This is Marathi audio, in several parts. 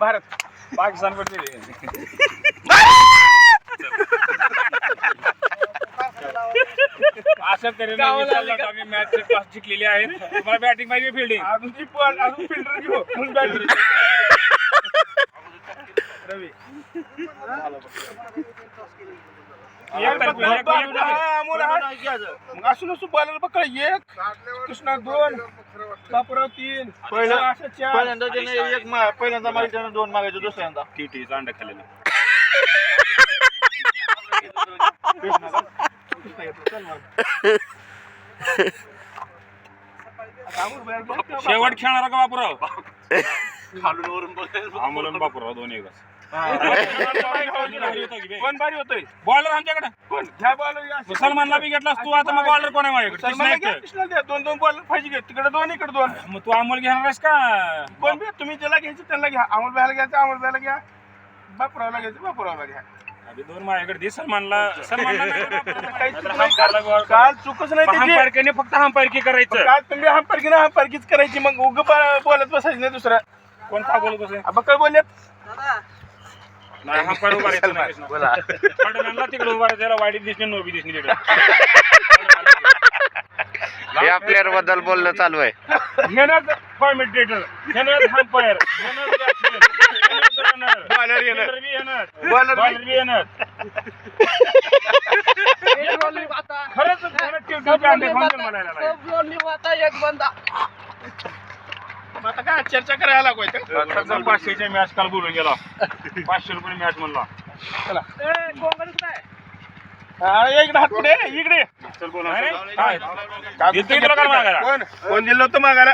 भारत पाकिस्तान असं तरी आम्ही मॅच जिंकलेली आहे तुम्हाला बॅटिंग पाहिजे फिल्डिंग अजून ती फिल्डर बॅटिंग रवी. मग असं बॉलर पकड एक कृष्णा दोन बापराव तीन पहिलं- असं चार. पहिल्यांदा त्याने एक मा- पहिल्यांदा मागे त्यानं दोन मागायचे दुसऱ्यांदा. टी टी अंडा खाल्लेलं शेवट खेळणारा का बापराव? खालून वरून बापराव दोन एक कोण बारी होतोय? बॉलर आमच्याकडे? कोण? घ्या बॉल सलमानला बी घेतलास तू आता मग बॉलर कोण आहे माझ्याकडे? सलमानला कृष्णा घ्या, एकटा. कृष्णाला द्या. दोन दोन बॉल पाहिजे घे तिकडे दोन इकडे दोन. मग तू अमोल घेणार आहेस का? कोण बी तुम्ही ज्याला घ्यायचं त्याला घ्या. अमोल बायला घ्यायचं अमोल बायला घ्या. बापरावला घ्यायचं बापरावला घ्या. दोन माझ्याकडे दे सलमानला. सलमानला नाही का बापराव? काही चूक नाहीतर नाही हंपायरला बॉल काल काल चुकच नाही त्याची. हंपायरकीने फक्त हंपायरकी करायचं. काल तुम्ही हंपारकी ना हंपारकीच करायची. मग उग बोलत बसायचं नाही दुसरं. कोण का बोलत बसे बक्कळ बोलत नाही कृष्णा. तिकडे उभा त्याला वाईट नोबी तिकडे. या प्लेअरबद्दल बोलणं चालू आहे. मेहनत कॉमेंटेटर मेहनत हंपायर मेहनत batsman, मेहनत runner, Baller येणार. fielder बी येणार. Baller Baller बी येणार. खरंच आलेला आहे. मग आता काय चर्चा करायला आता चल पाचशेच्या मॅच काल बोलून गेला. पाचशे रुपये मॅच म्हणला. चला. हा, इकडे हात पुढे इकडे. चल बोला. काय देतो की तुला काल मागायला? कोण? कोण दिलं होतं मागायला?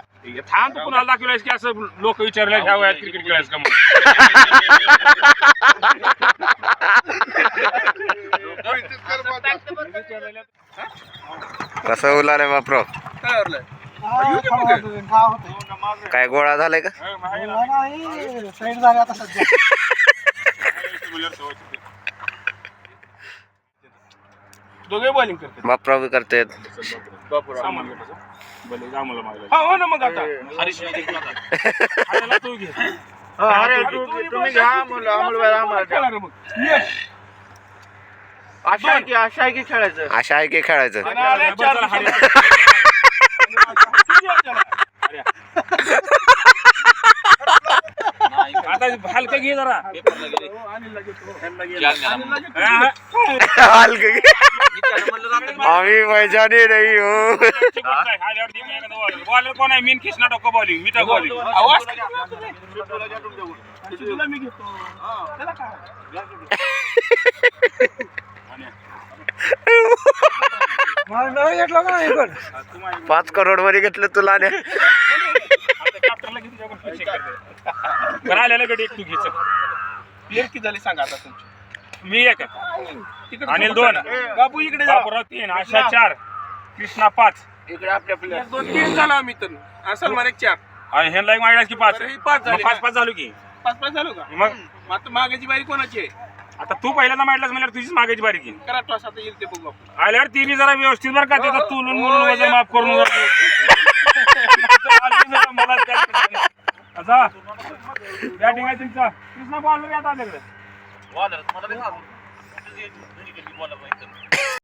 थांब तू कुणाला दाखवलायस की असं लोक विचारले ह्या वयात क्रिकेट खेळायचं का म्हणून? कसं उलाले बापरो काय आवरलंय? काय गोळा झालाय का? दोघे बॉलिंग करते बापराव बी करतेत सामान घे तसं. भले आम्हाला मागायला. हा हो ना मग आता. खायला तू घे. अरे तू- तुम्ही घ्या आम्हाला द्या. अशा आहे की अशा आहे की खेळायचं. अशा आहे की खेळायचं. आणि चार आता हलकं घे जरा. हा, हलकं घे. आम्ही मैदानी नाही हो. Bowler. कोण आहे? मीन कृष्णा डोकं बॉलिंग मी तर बॉलिंग आवाज? तुला मी घेतो? पाच करोडमध्ये घेतलं तुला बरं आलेलं गडी एक तू घे चल. प्लेअर किती झाले सांगा आता तुमचे. मी एक तिकडे अनिल दोन. बापू इकडे जा. तीन आशा चार कृष्णा पाच. इकडे आपल्या प्लेअर दोन तीन झाला आम्ही तर. हा, सलमान एक चार. आणि ह्यांना एक माहिती की पाच. बरं, ही पाच झाली मग पाच का? पाच झालो की. पाच पाच झालो का? मग? मग आता मागायची बारी कोणाची आहे? आता तू पहिल्यांदा मांडलास म्हणजे तुझीच मागायची बारी की. करा टॉस आता येईल ते बघू आपण. आल्यावर ती बी जरा व्यवस्थित बरं का त्याचा तुलून मुलून वजन माफ करून मला अच्छा बॅटिंग आहे तुमचा कृष्णा बॉल आता आल्याकडे